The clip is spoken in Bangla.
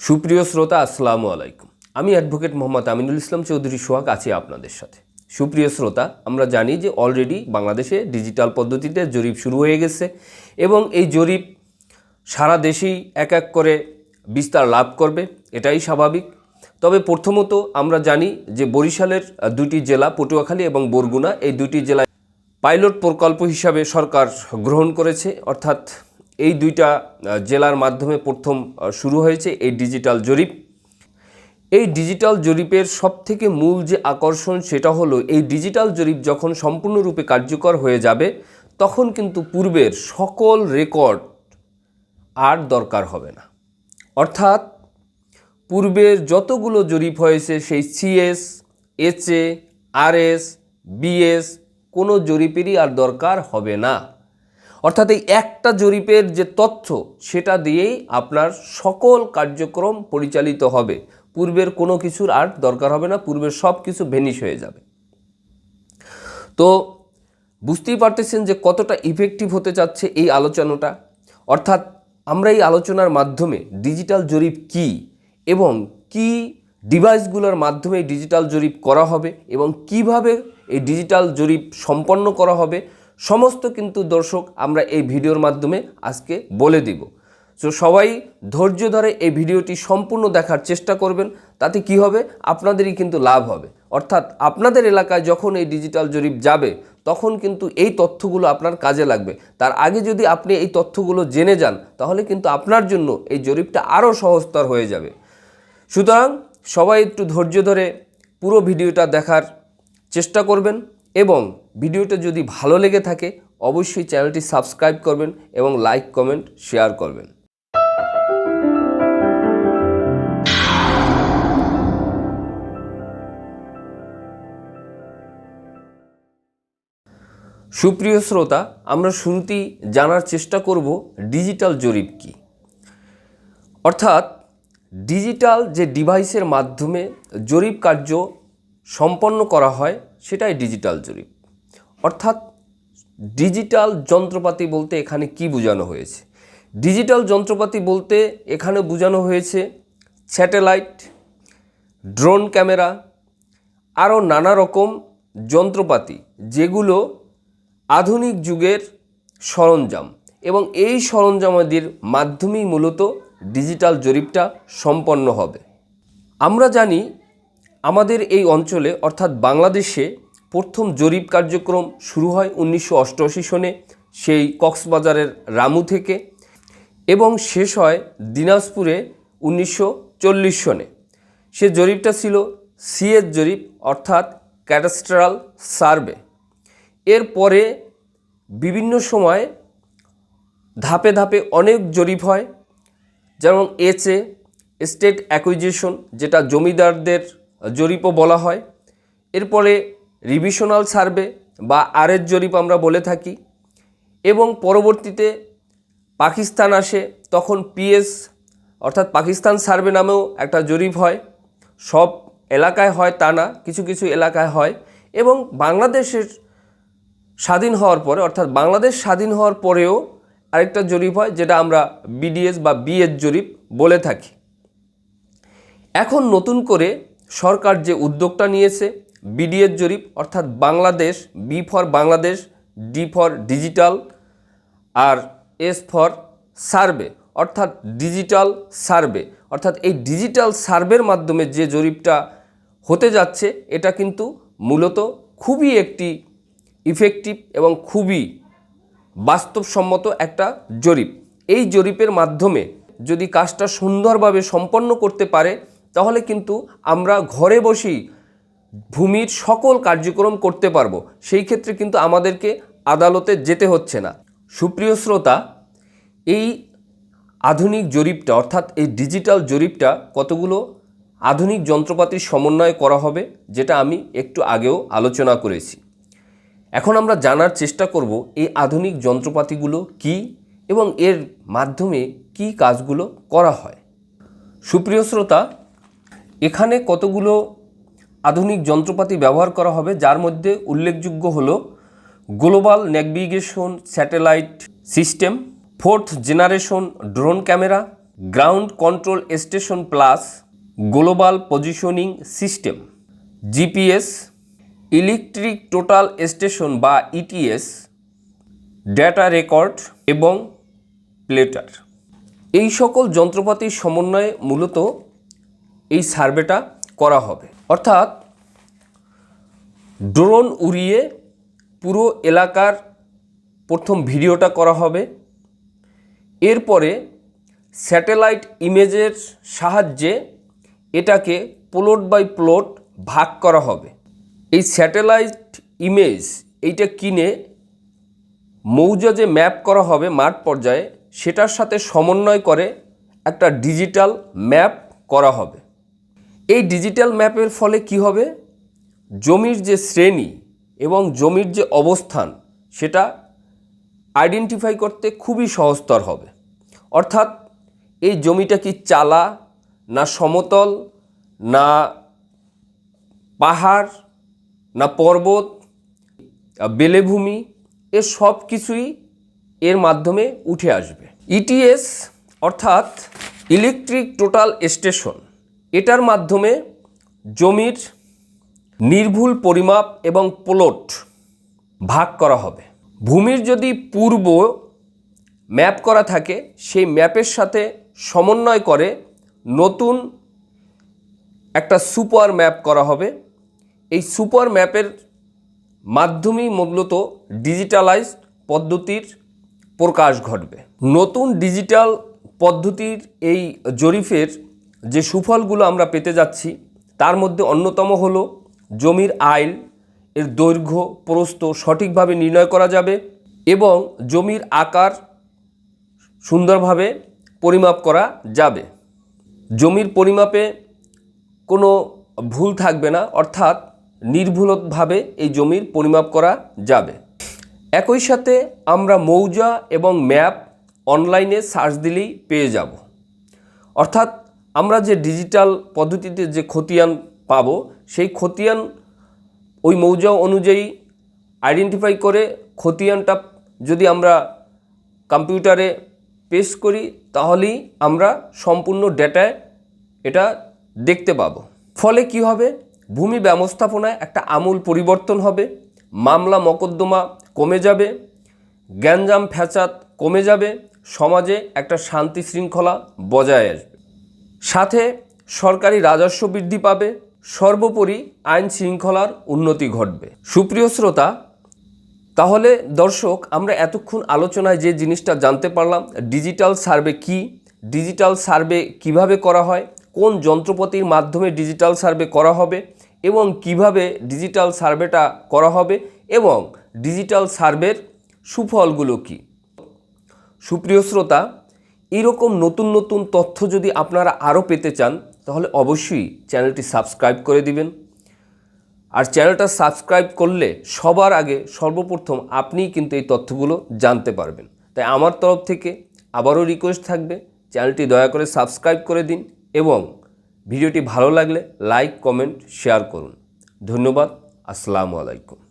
সুপ্রিয় শ্রোতা, আসসালামু আলাইকুম। আমি অ্যাডভোকেট মোহাম্মদ আমিনুল ইসলাম চৌধুরী সোহাগ, আছি আপনাদের সাথে। সুপ্রিয় শ্রোতা, আমরা জানি যে অলরেডি বাংলাদেশে ডিজিটাল পদ্ধতিতে জরিপ শুরু হয়ে গেছে এবং এই জরিপ সারা দেশেই এক এক করে বিস্তার লাভ করবে, এটাই স্বাভাবিক। তবে প্রথমত আমরা জানি যে বরিশালের দুটি জেলা, পটুয়াখালী এবং বরগুনা, এই দুটি জেলায় পাইলট প্রকল্প হিসাবে সরকার গ্রহণ করেছে, অর্থাৎ এই দুইটা জেলার মাধ্যমে প্রথম শুরু হয়েছে এই ডিজিটাল জরিপ। এই ডিজিটাল জরিপের সবথেকে মূল যে আকর্ষণ সেটা হলো, এই ডিজিটাল জরিপ যখন সম্পূর্ণরূপে কার্যকর হয়ে যাবে, তখন কিন্তু পূর্বের সকল রেকর্ড আর দরকার হবে না। অর্থাৎ পূর্বের যতগুলো জরিপ হয়েছে, সেই সিএস, এইচএ, আরএস, বিএস, কোনো জরিপেরই আর দরকার হবে না। অর্থাৎ এই একটা জরিপের যে তথ্য, সেটা দিয়েই আপনার সকল কার্যক্রম পরিচালিত হবে। পূর্বের কোনো কিছুর আর দরকার হবে না, পূর্বের সব কিছু ভেনিশ হয়ে যাবে। তো বুঝতেই পারতেছেন যে কতটা ইফেক্টিভ হতে চাচ্ছে এই আলোচনাটা? অর্থাৎ আমরা এই আলোচনার মাধ্যমে ডিজিটাল জরিপ কি এবং কি ডিভাইসগুলোর মাধ্যমে ডিজিটাল জরিপ করা হবে এবং কীভাবে এই ডিজিটাল জরিপ সম্পন্ন করা হবে সমস্ত কিন্তু দর্শক আমরা এই ভিডিওর মাধ্যমে আজকে বলে দিব। তো সবাই ধৈর্য ধরে এই ভিডিওটি সম্পূর্ণ দেখার চেষ্টা করবেন, তাতে কি হবে? আপনাদেরই কিন্তু লাভ হবে। অর্থাৎ আপনাদের এলাকায় যখন এই ডিজিটাল জরিপ যাবে, তখন কিন্তু এই তথ্যগুলো আপনার কাজে লাগবে। তার আগে যদি আপনি এই তথ্যগুলো জেনে যান, তাহলে কিন্তু আপনার জন্য এই জরিপটা আরও সহজতর হয়ে যাবে। সুতরাং সবাই একটু ধৈর্য ধরে পুরো ভিডিওটা দেখার চেষ্টা করবেন। এবং ভিডিওটা যদি ভালো লেগে থাকে, অবশ্যই চ্যানেলটি সাবস্ক্রাইব করবেন এবং লাইক, কমেন্ট, শেয়ার করবেন। সুপ্রিয় শ্রোতা, আমরা শুরুতেই জানার চেষ্টা করব ডিজিটাল জরিপ কি? অর্থাৎ, ডিজিটাল যে ডিভাইসের মাধ্যমে জরিপ কার্য সম্পন্ন করা হয় সেটাই ডিজিটাল জরিপ। অর্থাৎ ডিজিটাল যন্ত্রপাতি বলতে এখানে কি বোঝানো হয়েছে? ডিজিটাল যন্ত্রপাতি বলতে এখানে বোঝানো হয়েছে স্যাটেলাইট ড্রোন ক্যামেরা আরও নানা রকম যন্ত্রপাতি যেগুলো আধুনিক যুগের সরঞ্জাম এবং এই সরঞ্জামাদির মাধ্যমেই মূলত ডিজিটাল জরিপটা সম্পন্ন হবে। আমরা জানি আমাদের এই অঞ্চলে, অর্থাৎ বাংলাদেশে প্রথম জরিপ কার্যক্রম শুরু হয় উনিশশো অষ্টআশি সনে সেই কক্সবাজারের রামু থেকে এবং শেষ হয় দিনাজপুরে উনিশশো চল্লিশ সনে। সে জরিপটা ছিল সিএস জরিপ, অর্থাৎ ক্যাটাস্ট্রাল সার্ভে। এরপরে বিভিন্ন সময় ধাপে ধাপে অনেক জরিপ হয়, যেমন এচে স্টেট অ্যাকুইজিশন, যেটা জমিদারদের জরিপও বলা হয়। এরপরে রিভিশনাল সার্ভে বা আরের জরিপ আমরা বলে থাকি এবং পরবর্তীতে পাকিস্তান আসে, তখন পিএস অর্থাৎ পাকিস্তান সার্ভে নামেও একটা জরিপ হয়। সব এলাকায় হয় তা না, কিছু কিছু এলাকায় হয় এবং বাংলাদেশের স্বাধীন হওয়ার পরে, অর্থাৎ বাংলাদেশ স্বাধীন হওয়ার পরেও আরেকটা জরিপ হয়, যেটা আমরা বিডিএস বা বিএস জরিপ বলে থাকি। এখন নতুন করে সরকার যে উদ্যোগটা নিয়েছে, বিডিএর জরিপ, অর্থাৎ Bangladesh B for Bangladesh D for digital R S for survey অর্থাৎ ডিজিটাল সার্ভে অর্থাৎ এই ডিজিটাল সার্ভের মাধ্যমে যে জরিপটা হতে যাচ্ছে, এটা কিন্তু মূলত খুবই একটি ইফেক্টিভ এবং খুবই বাস্তবসম্মত একটা জরিপ। এই জরিপের মাধ্যমে যদি কাজটা সুন্দরভাবে সম্পন্ন করতে পারে তাহলে কিন্তু আমরা ঘরে বসেই ভূমির সকল কার্যক্রম করতে পারব। সেই ক্ষেত্রে কিন্তু আমাদেরকে আদালতে যেতে হচ্ছে না। সুপ্রিয় শ্রোতা, এই আধুনিক জরিপটা, অর্থাৎ এই ডিজিটাল জরিপটা কতগুলো আধুনিক যন্ত্রপাতির সমন্বয় করা হবে, যেটা আমি একটু আগেও আলোচনা করেছি। এখন আমরা জানার চেষ্টা করব এই আধুনিক যন্ত্রপাতিগুলো কি এবং এর মাধ্যমে কি কাজগুলো করা হয়। সুপ্রিয় শ্রোতা এখানে কতগুলো আধুনিক যন্ত্রপাতি ব্যবহার করা হবে, যার মধ্যে উল্লেখযোগ্য হল global navigation satellite system, fourth generation drone camera, ground control station plus global positioning system, GPS, electric total station বা ইটিএস, ডেটা রেকর্ড এবং প্লেটার। এই সকল যন্ত্রপাতির সমন্বয়ে মূলত এই সার্ভেটা করা হবে। অর্থাৎ ড্রোন উড়িয়ে পুরো এলাকার প্রথম ভিডিওটা করা হবে। এরপরে স্যাটেলাইট ইমেজের সাহায্যে এটাকে প্লট বাই প্লট ভাগ করা হবে। এই স্যাটেলাইট ইমেজ এইটা কিনে মৌজা যে ম্যাপ করা হবে মাঠ পর্যায়ে, সেটার সাথে সমন্বয় করে একটা ডিজিটাল ম্যাপ করা হবে। এই ডিজিটাল ম্যাপের ফলে কি হবে? জমির যে শ্রেণি এবং জমির যে অবস্থান, সেটা আইডেন্টিফাই করতে খুবই সহজতর হবে। অর্থাৎ এই জমিটা কি চালা, না সমতল, না পাহাড়, না পর্বত, বেলেভূমি, এ সব কিছুই এর মাধ্যমে উঠে আসবে। ইটিএস অর্থাৎ ইলেকট্রিক টোটাল স্টেশন এটার মাধ্যমে জমির নির্ভুল পরিমাপ এবং প্লট ভাগ করা হবে। ভূমির যদি পূর্ব ম্যাপ করা থাকে, সেই ম্যাপের সাথে সমন্বয় করে নতুন একটা সুপার ম্যাপ করা হবে। এই সুপার ম্যাপের মাধ্যমেই মূলত ডিজিটালাইজড পদ্ধতির প্রকাশ ঘটবে। নতুন ডিজিটাল পদ্ধতির এই জরিফের যে সুফলগুলো আমরা পেতে যাচ্ছি, তার মধ্যে অন্যতম হলো জমির আইল, এর দৈর্ঘ্য, প্রস্থ সঠিকভাবে নির্ণয় করা যাবে এবং জমির আকার সুন্দরভাবে পরিমাপ করা যাবে। জমির পরিমাপে কোনো ভুল থাকবে না, অর্থাৎ নির্ভুলভাবে এই জমির পরিমাপ করা যাবে। একই সাথে আমরা মৌজা এবং ম্যাপ অনলাইনে সার্চ দিলেই পেয়ে যাব। অর্থাৎ আমরা যে ডিজিটাল পদ্ধতিতে যে খতিয়ান পাবো, সেই খতিয়ান ওই মৌজা অনুযায়ী আইডেন্টিফাই করে খতিয়ানটা যদি আমরা কম্পিউটারে পেশ করি, তাহলেই আমরা সম্পূর্ণ ডেটায় এটা দেখতে পাবো। ফলে কি হবে? ভূমি ব্যবস্থাপনায় একটা আমূল পরিবর্তন হবে, মামলা মকদ্দমা কমে যাবে, গ্যাঞ্জাম ফ্যাচাত কমে যাবে, সমাজে একটা শান্তি শৃঙ্খলা বজায় আসবে সাথে সরকারি রাজস্ব বৃদ্ধি পাবে, সর্বোপরি আইন শৃঙ্খলার উন্নতি ঘটবে। সুপ্রিয় শ্রোতা, তাহলে দর্শক, আমরা এতক্ষণ আলোচনায় যে জিনিসটা জানতে পারলাম, ডিজিটাল সার্ভে কি, ডিজিটাল সার্ভে কীভাবে করা হয়, কোন যন্ত্রপাতির মাধ্যমে ডিজিটাল সার্ভে করা হবে এবং কীভাবে ডিজিটাল সার্ভেটা করা হবে এবং ডিজিটাল সার্ভের সুফলগুলো কি। সুপ্রিয় শ্রোতা এরকম নতুন নতুন তথ্য যদি আপনারা আরও পেতে চান, তাহলে অবশ্যই চ্যানেলটি সাবস্ক্রাইব করে দিবেন। আর চ্যানেলটা সাবস্ক্রাইব করলে সবার আগে সর্বপ্রথম আপনিই কিন্তু এই তথ্যগুলো জানতে পারবেন। তাই আমার তরফ থেকে আবারও রিকোয়েস্ট থাকবে, চ্যানেলটি দয়া করে সাবস্ক্রাইব করে দিন এবং ভিডিওটি ভালো লাগলে লাইক কমেন্ট শেয়ার করুন। ধন্যবাদ, আসসালামু আলাইকুম।